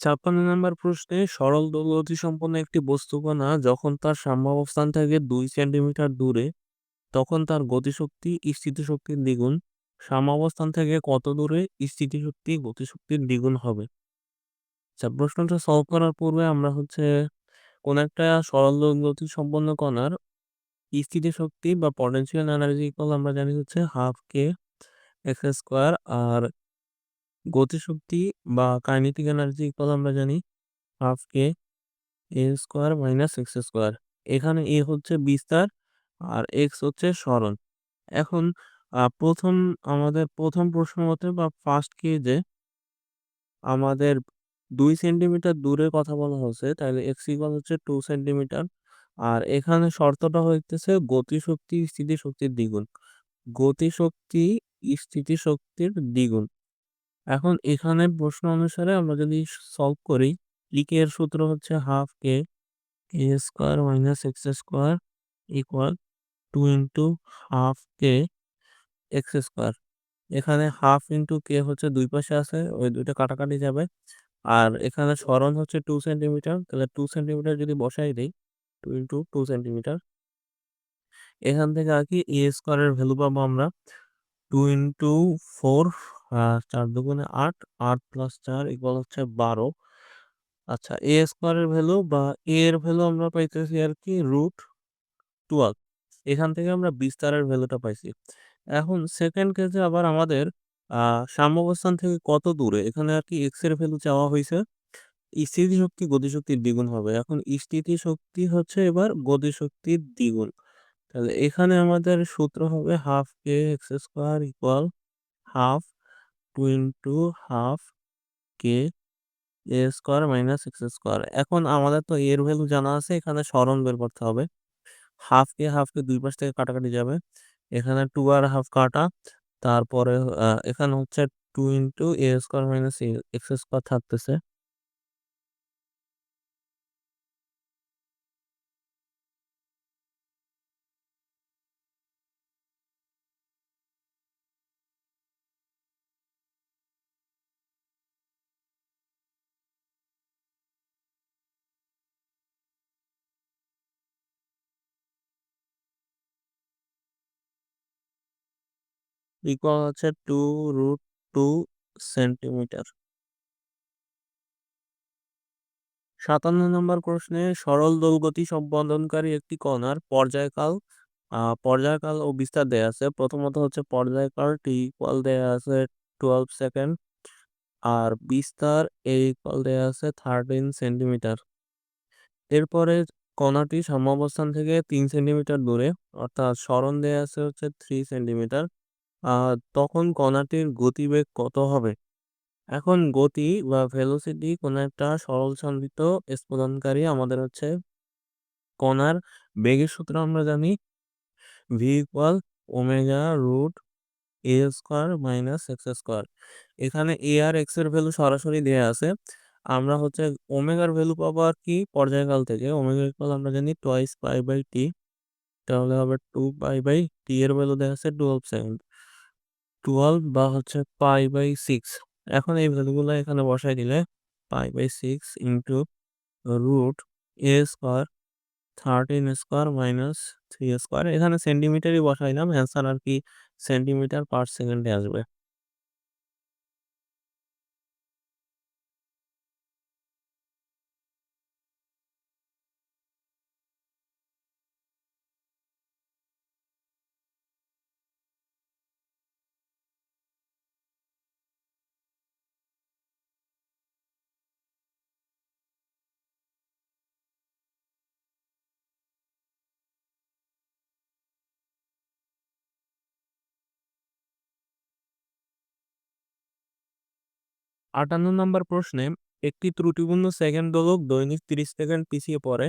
ছাপ্পান্ন নম্বর প্রশ্নে সরল দোলগতি সম্পন্ন একটি বস্তুকণা যখন তার সাম্যাবস্থান থেকে দুই সেন্টিমিটার দূরে, তখন তার গতিশক্তি, স্থিতিশক্তির দ্বিগুণ। সাম্যাবস্থান থেকে কত দূরে, স্থিতিশক্তি, গতিশক্তির দ্বিগুণ হবে? আচ্ছা প্রশ্নটা সলভ করার পূর্বে আমরা হচ্ছে কোন একটা সরল দোলগতি সম্পন্ন কণার স্থিতিশক্তি বা পটেনশিয়াল এনার্জি ইকুয়াল আমরা জানি হচ্ছে হাফ কে এক্স স্কোয়ার আর গতিশক্তি বা কাইনেটিক এনার্জি ইকুয়াল আমরা জানি half K A square minus X square. এখানে এ হচ্ছে বিস্তার আর এক্স হচ্ছে সরণ। এখন প্রথম আমাদের প্রথম প্রশ্ন মতে বা ফার্স্ট কেজে আমাদের দুই সেন্টিমিটার দূরে কথা বলা হচ্ছে তাহলে এক্স ইকুয়াল হচ্ছে টু সেন্টিমিটার। আর এখানে শর্তটা হইতেছে গতিশক্তি স্থিতিশক্তির দ্বিগুণ। গতিশক্তি স্থিতিশক্তির দ্বিগুণ। এখন এখানে প্রশ্ন অনুসারে আমরা যদি সলভ করি লিকে এর সূত্র হচ্ছে half K A square minus X square equal two into half K X square এখানে হাফ ইন্টু কে হচ্ছে দুই পাশে আছে, ওই দুইটা কাটাকাটি যাবে। আর এখানে সরণ হচ্ছে টু সেন্টিমিটার তাহলে টু সেন্টিমিটার যদি বসাই দিই টু ইন্টু টু সেন্টিমিটার এখান থেকে আর কি এ স্কোয়ারের ভ্যালু পাবো আমরা টু ইন্টু ফোর চার দুগুণে আট আট প্লাস চার ইকুয়াল হচ্ছে বারো। আচ্ছা এ স্কোয়ারের ভ্যালু বা এ এর ভ্যালু আমরা পাইতেছি আর কি রুট টুয়েলভ এখান থেকে আমরা বিস্তারের ভ্যালুটা পাইছি। এখন সেকেন্ড কেসে আবার আমাদের সাম্যাবস্থান থেকে কত দূরে? এখানে আর কি এক্সের ভ্যালু চাওয়া হয়েছে স্থিতিশক্তি গতিশক্তির দ্বিগুণ হবে। এখন স্থিতিশক্তি হচ্ছে এবার গতিশক্তির দ্বিগুণ। তাহলে এখানে আমাদের সূত্র হবে half K X square equal half two into half K A square minus X square. এখন আমাদের তো এর ভ্যালু জানা আছে, এখানে সরণ বের করতে হবে। হাফ কে হাফ কে দুই পাশ থেকে কাটাকাটি যাবে। এখানে টু আর হাফ কাটা, তারপরে এখানে হচ্ছে two into A square minus X square থাকতেছে। ইকুয়াল হচ্ছে টু রুট টু সেন্টিমিটার সাতান্ন নম্বর প্রশ্নে সরল দোলগতি সম্পাদনকারী একটি কণার পর্যায়কাল পর্যায়কাল ও বিস্তার দেয়া আছে। প্রথমত হচ্ছে পর্যায়কাল টি ইকুয়াল দেয়া আছে টুয়েলভ সেকেন্ড আর বিস্তার এ ইকুয়াল দেয়া আছে থার্টিন সেন্টিমিটার এরপরে কণাটি সাম্যাবস্থান থেকে তিন সেন্টিমিটার দূরে, অর্থাৎ সরণ দেয়া আছে হচ্ছে থ্রি সেন্টিমিটার তখন কণাটির গতিবেগ কত হবে? এখন গতি বা ভেলোসিটি কোনো একটা সরল সন্ধিত স্পন্দনকারী আমাদের হচ্ছে কণার বেগের সূত্র আমরা জানি। V equal omega root A square minus X square এখানে এ আর এক্সের ভ্যালু সরাসরি দেওয়া আছে। আমরা হচ্ছে ওমেগার ভ্যালু পাবো আর কি পর্যায়কাল থেকে। ওমেগা ইকুয়াল আমরা জানি টোয়াইস পাই বাই টি তাহলে হবে টু পাই বাই টি এর ভ্যালু দেওয়া আছে টুয়েলভ সেকেন্ড টুয়েলভ বা হচ্ছে পাই বাই সিক্স এখন এই ভ্যালুগুলো এখানে বসাই দিলে pi by six into root A square thirteen square minus three square এখানে সেন্টিমিটারই বসাইলাম অ্যান্সার আর কি সেন্টিমিটার পার সেকেন্ডে আসবে। আটান্ন নম্বর প্রশ্নে একটি ত্রুটিপূর্ণ সেকেন্ড দোলক দৈনিক তিরিশ সেকেন্ড পিছিয়ে পড়ে,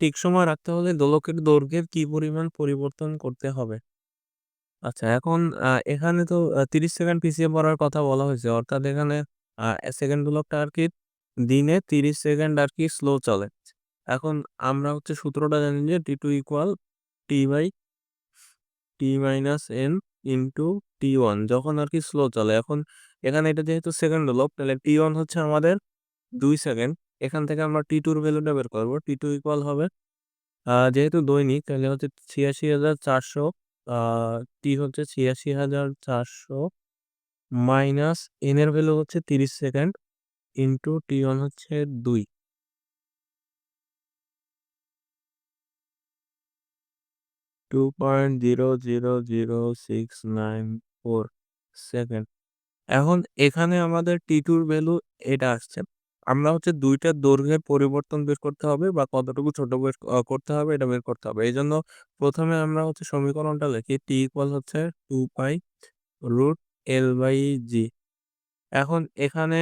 ঠিক সময় রাখতে হলে দোলকের দৈর্ঘ্যের কি পরিমাণ পরিবর্তন করতে হবে? আচ্ছা এখন এখানে তো তিরিশ সেকেন্ড পিছিয়ে পড়ার কথা বলা হয়েছে, অর্থাৎ এখানে সেকেন্ড দোলকটা আর কি দিনে তিরিশ সেকেন্ড আর কি স্লো চলে। এখন আমরা হচ্ছে সূত্রটা জানি যে T two equal T by T minus N into T one যখন আর কি স্লো চলে। এখন এখানে এটা যেহেতু সেকেন্ড হলো তাহলে টি ওয়ান হচ্ছে আমাদের দুই সেকেন্ড এখান থেকে আমরা টি টুর ভ্যালুটা বের করব। টি টু ইকুয়াল হবে যেহেতু দৈনিক, তাহলে হচ্ছে ছিয়াশি হাজার চারশো টি হচ্ছে ছিয়াশি হাজার চারশো মাইনাস এন এর ভ্যালু হচ্ছে তিরিশ সেকেন্ড ইন্টু টি ওয়ান হচ্ছে দুই। Two point zero zero zero six nine four second এখন এখানে আমাদের টি টুর ভ্যালু এটা আসছে। আমরা হচ্ছে দুইটা দৈর্ঘ্যের পরিবর্তন বের করতে হবে বা কতটুকু ছোট বের করতে হবে এটা বের করতে হবে। এই জন্য প্রথমে আমরা হচ্ছে সমীকরণটা লিখি। টি ইকুয়াল হচ্ছে two pi root L by G এখন এখানে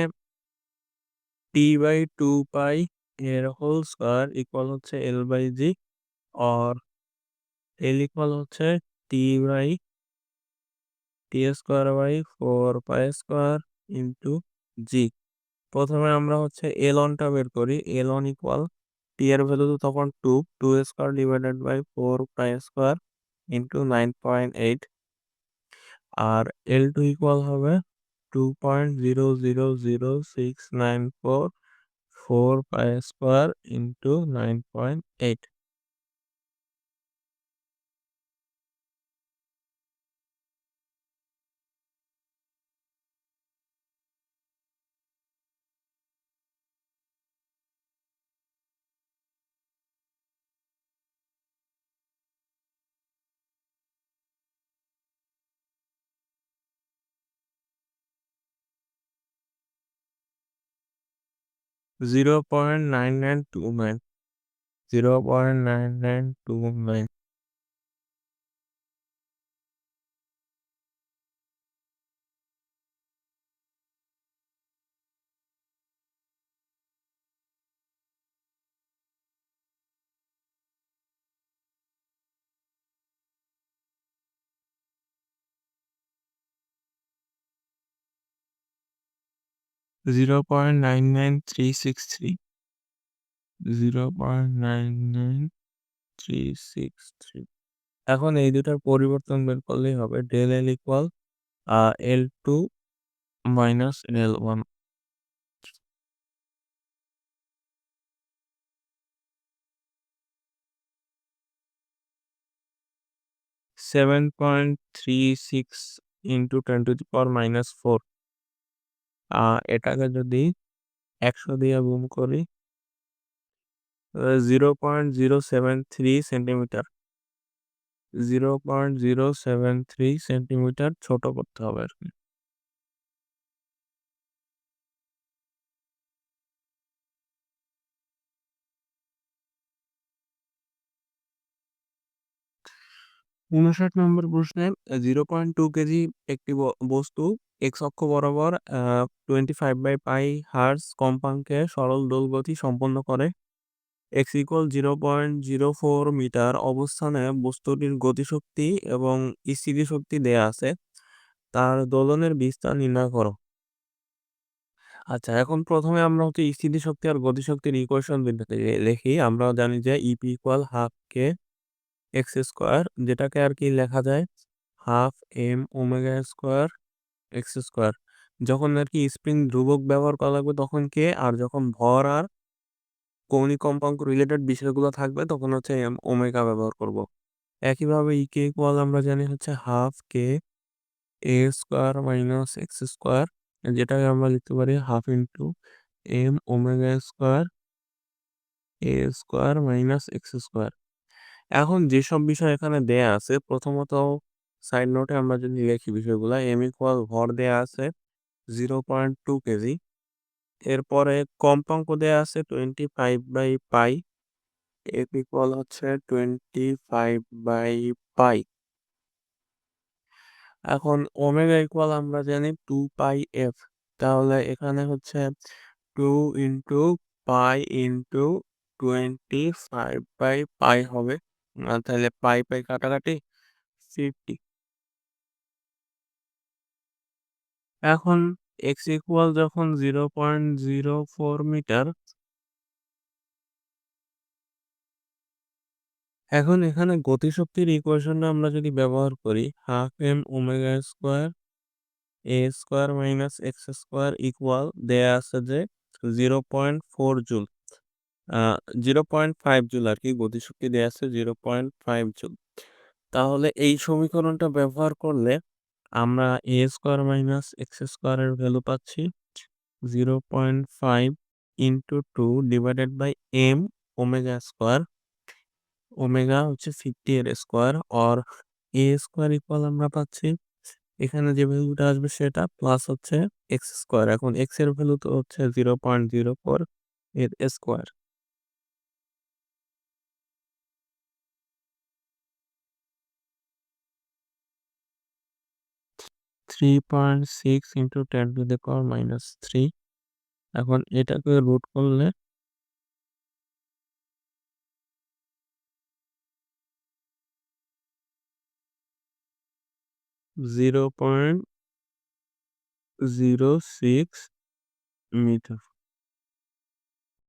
টি বাই টু পাই এর হোল স্কোয়ার ইকুয়াল হচ্ছে L by G R L equal হচ্ছে T by T square by four pi square into G প্রথমে আমরা হচ্ছে এল ওয়ানটা বের করি। এল ওয়ান ইকুয়াল টি এর ভ্যালু তো তখন two two square divided by four pi square into nine point eight R L two equal হবে two point zero zero zero six nine four four pi square into nine point eight zero point nine nine two nine zero point nine nine two nine zero point nine nine three six three zero point nine nine three six three এখন এই দুটার পরিবর্তন বের করলেই হবে del L equal L two minus L one seven point three six into ten to the power minus four এটাকে যদি একশো দিয়ে গুণ করি zero point zero seven three centimetre. Zero point zero seven three centimetre ছোট করতে হবে আর কি উনষাট নম্বর প্রশ্নে জিরো পয়েন্ট টু কেজি একটি বস্তু এক্স অক্ষ বরাবর twenty five by pi hertz কম্পাঙ্কে সরল দোলগতি সম্পন্ন করে। X equal zero point zero four metre অবস্থানে বস্তুটির গতিশক্তি এবং স্থিতিশক্তি দেয়া আছে। তার দোলনের বিস্তার নির্ণয় করো। আচ্ছা এখন প্রথমে আমরা হচ্ছে স্থিতিশক্তি আর গতিশক্তির ইকুয়েশন দেখি। আমরা জানি যে EP equal half K X square, যেটাকে আর কি লেখা যায় half M omega square X square. যখন আর কি স্প্রিং ধ্রুবক ব্যবহার করা লাগবে তখন কে? আর যখন ভর আর কৌণিক কম্পাঙ্ক রিলেটেড বিষয়গুলো থাকবে তখন হচ্ছে এম ওমেগা ব্যবহার করব। একইভাবে ই কে ইকুয়াল আমরা জানি হচ্ছে half K A square minus X square যেটাকে আমরা লিখতে পারি half into M omega square A square minus X square এখন যেসব বিষয় এখানে দেয়া আছে, প্রথমত সাইড নোটে আমরা যদি লিখি বিষয়গুলো এম ইকুয়াল ভর দেয়া আছে জিরো পয়েন্ট টু কেজি। এরপরে কম্পাঙ্ক দেয়া আছে twenty five by pi F equal হচ্ছে টোয়েন্টি ফাইভ বাই পাই এখন ওমেগা ইকুয়াল আমরা জানি টু পাই এফ তাহলে এখানে হচ্ছে two into pi into twenty five by pi হবে। তাহলে পাই পাই কাটাকাটি ফিফটি এখন এক্স ইকুয়াল যখন zero point zero four metre এখন এখানে গতিশক্তির ইকুয়েশনটা আমরা যদি ব্যবহার করি half M omega square A square minus X square equal দেয়া আছে যে zero point four joule zero point five joule আর কি গতিশক্তি দেওয়া আছে জিরো পয়েন্ট ফাইভ জুল। তাহলে এই সমীকরণটা ব্যবহার করলে আমরা এ স্কোয়ার মাইনাস এক্স স্কোয়ারের ভ্যালু পাচ্ছি zero point five into two divided by M omega square omega হচ্ছে ফিফটি এর square or A square equal আমরা পাচ্ছি। এখানে যে ভ্যালুটা আসবে সেটা প্লাস হচ্ছে এক্স স্কোয়ার এখন এক্সের ভ্যালু তো হচ্ছে জিরো পয়েন্ট জিরো ফোর এর square three point six into ten to the power minus three এখন এটাকে রুট করলে zero point zero six metre